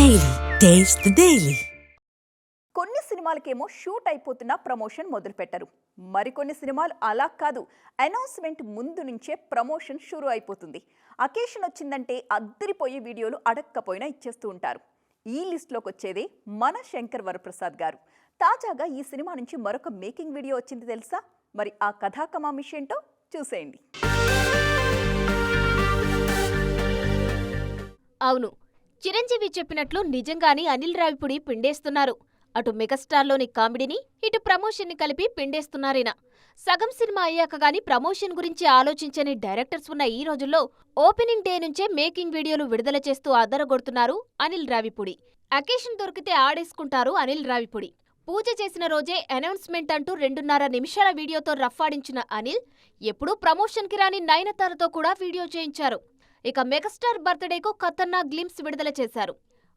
Taste the Daily. కొన్ని సినిమాలకేమో shoot అయిపోతున్న promotion మొదలు పెట్టరు మరికొన్ని సినిమాలు అలా కాదు. అనౌన్స్మెంట్ ముందు నుంచే ప్రమోషన్ షురు అయిపోతుంది. అకేషన్ వచ్చిందంటే అద్దరిపోయే వీడియోలు అడక్కపోయినా ఇచ్చేస్తూ ఉంటారు. ఈ లిస్టులోకి వచ్చేదే మన శంకర్ వరప్రసాద్ గారు. తాజాగా ఈ సినిమా నుంచి మరొక మేకింగ్ వీడియో వచ్చింది తెలుసా? మరి ఆ కథాకమామిష్ ఏంటో చూసేయండి. అవును. చిరంజీవి చెప్పినట్లు నిజంగానే అనిల్ రావిపుడి పిండేస్తున్నారు. అటు మెగాస్టార్లోని కామెడీని ఇటు ప్రమోషన్ని కలిపి పిండేస్తున్నారేనా? సగం సినిమా అయ్యాక గాని ప్రమోషన్ గురించి ఆలోచించని డైరెక్టర్స్ ఉన్న ఈ రోజుల్లో ఓపెనింగ్ డే నుంచే మేకింగ్ వీడియోలు విడుదల చేస్తూ అదరగొడుతున్నారు అనిల్ రావిపుడి. అకేషన్ దొరికితే ఆడేసుకుంటారు అనిల్ రావిపుడి. పూజ చేసిన రోజే అనౌన్స్మెంట్ అంటూ రెండున్నర నిమిషాల వీడియోతో రఫ్ఫాడించిన అనిల్ ఎప్పుడూ ప్రమోషన్కి రాని నయనతారతో కూడా వీడియో చేయించారు. ఇక మెగాస్టార్ బర్త్డేకు ఖతర్నాక్ గ్లిమ్స్ విడుదల చేశారు.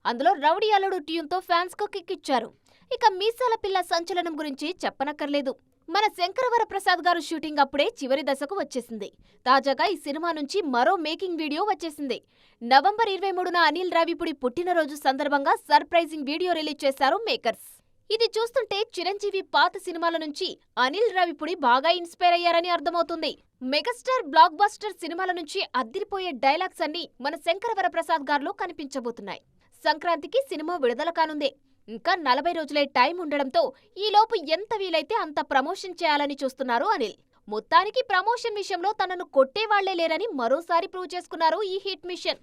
అందులో రౌడీ అల్లుడు ట్యూన్తో ఫ్యాన్స్కు కిక్కిచ్చారు. ఇక మీసాల పిల్ల సంచలనం గురించి చెప్పనక్కర్లేదు. మన శంకరవర ప్రసాద్ గారు షూటింగ్ అప్పుడే చివరి దశకు వచ్చేసింది. తాజాగా ఈ సినిమా నుంచి మరో మేకింగ్ వీడియో వచ్చేసింది. నవంబర్ ఇరవై మూడున అనిల్ రావిపుడి పుట్టినరోజు సందర్భంగా సర్ప్రైజింగ్ వీడియో రిలీజ్ చేశారు మేకర్స్. ఇది చూస్తుంటే చిరంజీవి పాత సినిమాల నుంచి అనిల్ రావిపుడి బాగా ఇన్స్పైర్ అయ్యారని అర్థమవుతుంది. మెగాస్టార్ బ్లాక్ బస్టర్ సినిమాల నుంచి అద్దిరిపోయే డైలాగ్స్ అన్ని మన శంకరవర ప్రసాద్ గారిలో కనిపించబోతున్నాయి. సంక్రాంతికి సినిమా విడుదల కానుందే. ఇంకా నలభై రోజులే టైం ఉండడంతో ఈలోపు ఎంత వీలైతే అంత ప్రమోషన్ చేయాలని చూస్తున్నారు అనిల్. మొత్తానికి ప్రమోషన్ విషయంలో తనను కొట్టేవాళ్ళే లేరని మరోసారి ప్రూవ్ చేసుకున్నారు ఈ హిట్ మిషన్.